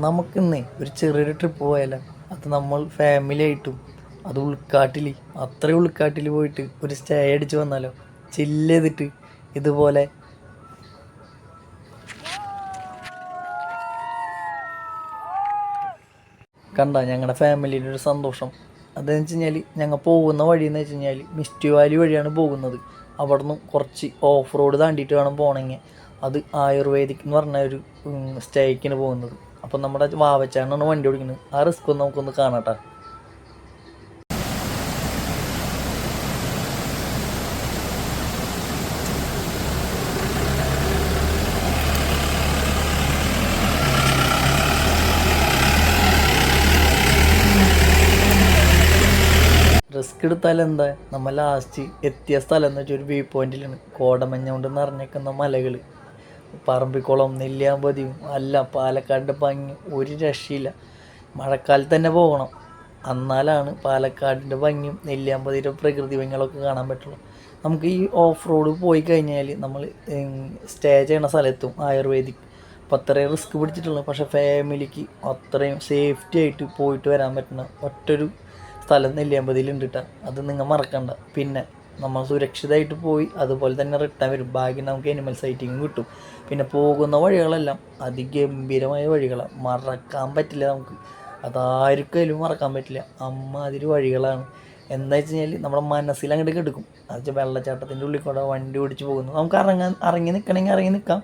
നമുക്കിന്നേ ഒരു ചെറിയൊരു ട്രിപ്പ് പോയാലോ? അത് നമ്മൾ ഫാമിലി ആയിട്ടും അത് ഉൾക്കാട്ടിൽ അത്രയും ഉൾക്കാട്ടിൽ പോയിട്ട് ഒരു സ്റ്റേ അടിച്ച് വന്നാലോ? ചില്ല് ചെയ്തിട്ട് ഇതുപോലെ കണ്ട ഞങ്ങളുടെ ഫാമിലിയുടെ ഒരു സന്തോഷം. അതെന്ന് വെച്ച് കഴിഞ്ഞാൽ ഞങ്ങൾ പോകുന്ന വഴി എന്ന് വെച്ച് കഴിഞ്ഞാൽ മിസ്റ്റ് വാലി വഴിയാണ് പോകുന്നത്. അവിടെ നിന്ന് കുറച്ച് ഓഫ് റോഡ് താണ്ടിയിട്ട് വേണം പോകണമെങ്കിൽ അത് ആയുർവേദിക് എന്ന് പറഞ്ഞ ഒരു സ്റ്റേക്കിന് പോകുന്നത്. അപ്പം നമ്മുടെ വാവച്ചാണ് വണ്ടി ഓടിക്കുന്നത് ആ റിസ്ക് ഒന്ന് നമുക്കൊന്ന് കാണാട്ടാ. റിസ്ക് എടുത്താൽ എന്താ? നമ്മൾ ലാസ്റ്റ് എത്തിയ സ്ഥലം എന്ന് വെച്ചാൽ ഒരു വ്യൂ പോയിന്റിലാണ് കോടമഞ്ഞ കൊണ്ട് നിറഞ്ഞേക്കുന്ന മലകൾ പറമ്പിക്കുളം നെല്ലിയാമ്പതിയും അല്ല പാലക്കാടിന്റെ ഭംഗി. ഒരു രക്ഷയില്ല. മഴക്കാലത്ത് തന്നെ പോകണം. എന്നാലാണ് പാലക്കാടിന്റെ ഭംഗിയും നെല്ലിയാമ്പതിയുടെ പ്രകൃതി ഭംഗികളൊക്കെ കാണാൻ പറ്റുള്ളൂ. നമുക്ക് ഈ ഓഫ് റോഡ് പോയി കഴിഞ്ഞാൽ നമ്മൾ സ്റ്റേ ചെയ്യണ സ്ഥലത്തും ആയുർവേദിക് അപ്പോൾ അത്രയും റിസ്ക് പിടിച്ചിട്ടുള്ളൂ. പക്ഷേ ഫാമിലിക്ക് അത്രയും സേഫ്റ്റി ആയിട്ട് പോയിട്ട് വരാൻ പറ്റുന്ന ഒറ്റൊരു സ്ഥലം നെല്ലിയാമ്പതിയിലുണ്ട് കേട്ടോ അത് നിങ്ങൾ മറക്കണ്ട. പിന്നെ നമ്മൾ സുരക്ഷിതമായിട്ട് പോയി അതുപോലെ തന്നെ റിട്ടേൺ വരും. ഭാഗ്യം നമുക്ക് അനിമൽ സൈറ്റിങ്ങും കിട്ടും. പിന്നെ പോകുന്ന വഴികളെല്ലാം അതിഗംഭീരമായ വഴികളാണ് മറക്കാൻ പറ്റില്ല നമുക്ക്. അതാർക്കും മറക്കാൻ പറ്റില്ല. അമ്മാതിരി വഴികളാണ്. എന്താ വെച്ച് കഴിഞ്ഞാൽ നമ്മുടെ മനസ്സിൽ അങ്ങോട്ട് കിടക്കും. അത് വെച്ചാൽ വെള്ളച്ചാട്ടത്തിന്റെ ഉള്ളിൽ കൂടെ വണ്ടി ഓടിച്ച് പോകുന്നു. നമുക്ക് ഇറങ്ങാൻ ഇറങ്ങി നിൽക്കണമെങ്കിൽ ഇറങ്ങി നിൽക്കാം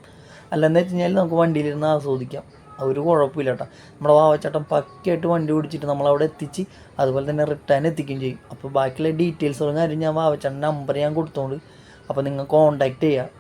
അല്ലെന്ന് വെച്ച് കഴിഞ്ഞാൽ നമുക്ക് വണ്ടിയിലിരുന്ന് ആസ്വദിക്കാം. ഒരു കുഴപ്പമില്ല കേട്ടോ നമ്മുടെ വാവച്ചേട്ടൻ പക്കയായിട്ട് വണ്ടി ഓടിച്ചിട്ട് നമ്മളവിടെ എത്തിച്ച് അതുപോലെ തന്നെ റിട്ടേൺ എത്തിക്കുകയും ചെയ്യും. അപ്പോൾ ബാക്കിയുള്ള ഡീറ്റെയിൽസുകളും കാര്യം ഞാൻ വാവച്ചാട്ടൻ നമ്പർ ഞാൻ കൊടുത്തോണ്ട് അപ്പോൾ നിങ്ങൾ കോൺടാക്റ്റ് ചെയ്യുക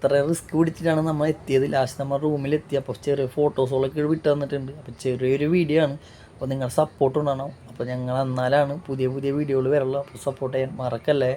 അത്ര റിസ്ക് പിടിച്ചിട്ടാണ് നമ്മൾ എത്തിയത്. ലാസ്റ്റ് നമ്മൾ റൂമിൽ അപ്പോൾ ചെറിയ ഫോട്ടോസുകളൊക്കെ വിട്ട് തന്നിട്ടുണ്ട്. അപ്പോൾ ചെറിയൊരു വീഡിയോ ആണ്. അപ്പോൾ നിങ്ങളുടെ സപ്പോർട്ട് ഉണ്ടാകണം അപ്പോൾ ഞങ്ങൾ എന്നാലാണ് പുതിയ പുതിയ വീഡിയോകൾ വരുള്ളൂ അപ്പോൾ സപ്പോർട്ട് ചെയ്യാൻ മറക്കല്ലേ?